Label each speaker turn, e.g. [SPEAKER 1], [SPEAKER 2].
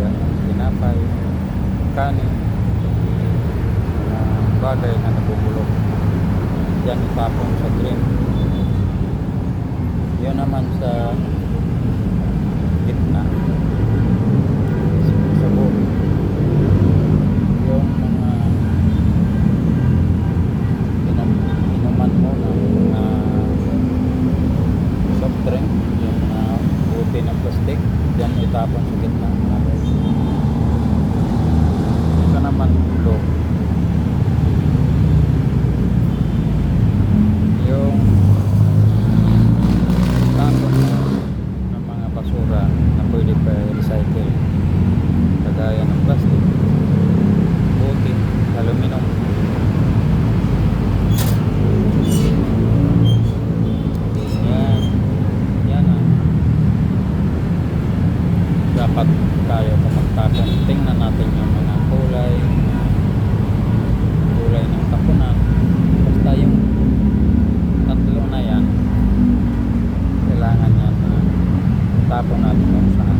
[SPEAKER 1] gaya ng pinapay, kanin, mga bagay na nabubulok. Yan itapon sa green. Yun naman sa gitna. Sa buhay. Yung mga inum inuman mo na ah, mga soft drink, yung mga buti ng plastic, yan itapon sa gitna. recycle kagaya ng plastic. Putik, aluminum. Yan. Yan ah. Dapat tayo kumagtakan tingnan natin yung mga kulay. Kulay ng tapunan. Basta yung tatlo na yan kailangan yan ah, na tapon natin kung saan